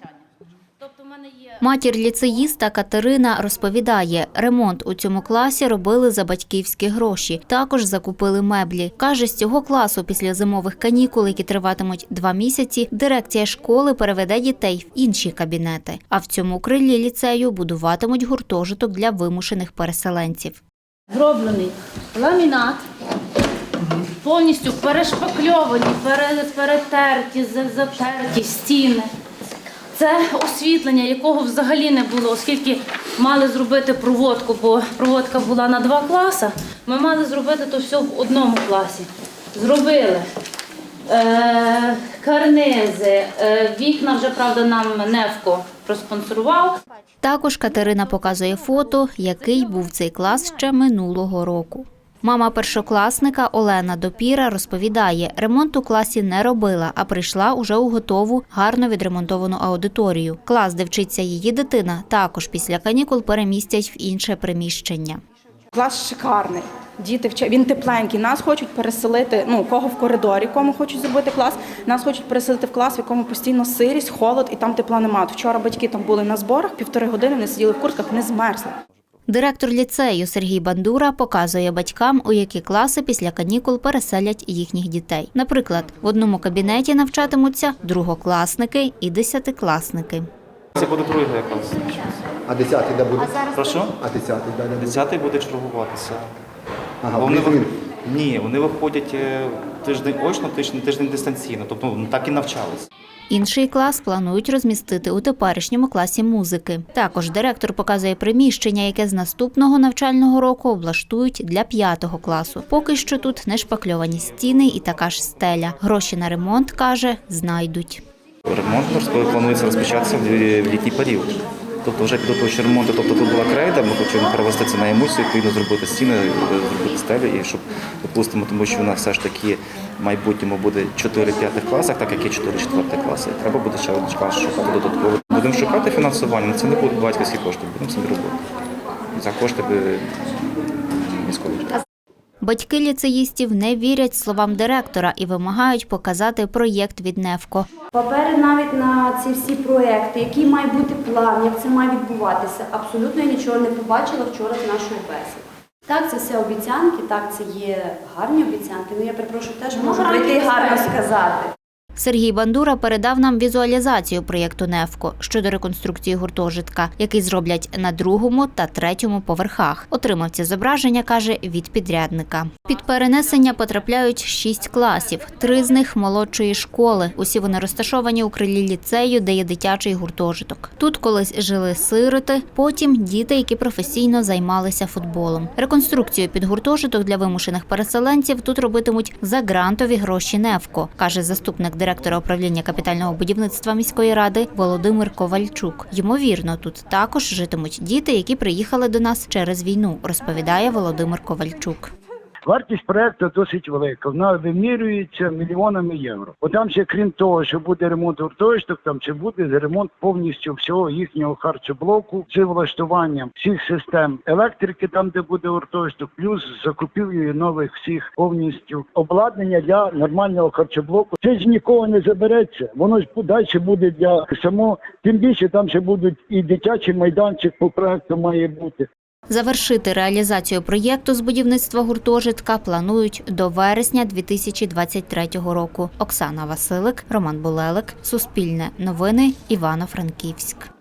навчання. Тобто, в мене є Матір ліцеїста Катерина розповідає, ремонт у цьому класі робили за батьківські гроші. Також закупили меблі. Каже, з цього класу після зимових канікул, які триватимуть два місяці, дирекція школи переведе дітей в інші кабінети. А в цьому крилі ліцею будуватимуть гуртожиток для вимушених переселенців. зроблений ламінат, повністю перешпакльовані, перетерті, за- затерті стіни. Це освітлення, якого взагалі не було, оскільки мали зробити проводку, бо проводка була на два класи. Ми мали зробити то все в одному класі. Зробили е, карнизи, е, вікна вже, правда, нам Невко проспонсорував. Також Катерина показує фото, який був цей клас ще минулого року. Мама першокласника Олена Допіра розповідає, ремонт у класі не робила, а прийшла уже у готову, гарно відремонтовану аудиторію. Клас, де вчиться її дитина, також після канікул перемістять в інше приміщення. Клас шикарний. Діти вчать, він тепленький. Нас хочуть переселити. Ну кого в коридорі, кому хочуть зробити клас. Нас хочуть переселити в клас, в якому постійно сирість, холод і там тепла немає. Вчора батьки там були на зборах, півтори години вони сиділи в куртках, не змерзли. Директор ліцею Сергій Бандура показує батькам, у які класи після канікул переселять їхніх дітей. Наприклад, в одному кабінеті навчатимуться другокласники і десятикласники. Це буде другий клас. А 10 де буде? Прошу? А 10 де буде? Десятий буде чергуватися. Ага, вони плюс-мінус. Ні, вони виходять е, тиждень очно, тиждень, тиждень дистанційно. Тобто ну, так і навчались. Інший клас планують розмістити у теперішньому класі музики. Також директор показує приміщення, яке з наступного навчального року облаштують для п'ятого класу. Поки що тут не шпакльовані стіни і така ж стеля. Гроші на ремонт каже, знайдуть. Ремонт розп- планується розпочатися в літній період. Тобто вже підготовчі ремонти, тобто тут була крейда, ми хочемо перевести це на емульсію, відповідно зробити стіни, зробити стелі, і щоб, допустимо, тому що нас все ж таки в майбутньому буде 4 п'ятих класах, так як є 4 четвертих класи. Треба буде ще один клас шукати додатково. Будемо шукати фінансування, але це не будуть батьківські кошти, будемо самі робити. За кошти міського бюджету. Батьки ліцеїстів не вірять словам директора і вимагають показати проєкт від Невко. Папери навіть на ці всі проекти, який має бути план, як це має відбуватися. Абсолютно я нічого не побачила вчора з нашої бесіди. Так, це все обіцянки, так, це є гарні обіцянки. але я перепрошую, теж можу прийти гарно сказати. Сергій Бандура передав нам візуалізацію проєкту Невко щодо реконструкції гуртожитка, який зроблять на другому та третьому поверхах. Отримав ці зображення, каже, від підрядника. Під перенесення потрапляють шість класів, три з них молодшої школи. Усі вони розташовані у крилі ліцею, де є дитячий гуртожиток. Тут колись жили сироти, потім діти, які професійно займалися футболом. Реконструкцію під гуртожиток для вимушених переселенців тут робитимуть за грантові гроші Невко, каже заступник директора управління капітального будівництва міської ради Володимир Ковальчук. Ймовірно, тут також житимуть діти, які приїхали до нас через війну, розповідає Володимир Ковальчук. Вартість проекту досить велика. Вона вимірюється мільйонами євро. Бо там ще крім того, що буде ремонт гуртожиток, там ще буде ремонт повністю всього їхнього харчоблоку з влаштуванням всіх систем електрики, там де буде гуртожиток, плюс закупівлею нових всіх повністю обладнання для нормального харчоблоку. Це ж нікого не забереться. Воно ж далі буде для самого. Тим більше там ще будуть і дитячий майданчик по проекту має бути. Завершити реалізацію проєкту з будівництва гуртожитка планують до вересня 2023 року. Оксана Василик, Роман Булелик, Суспільне новини, Івано-Франківськ.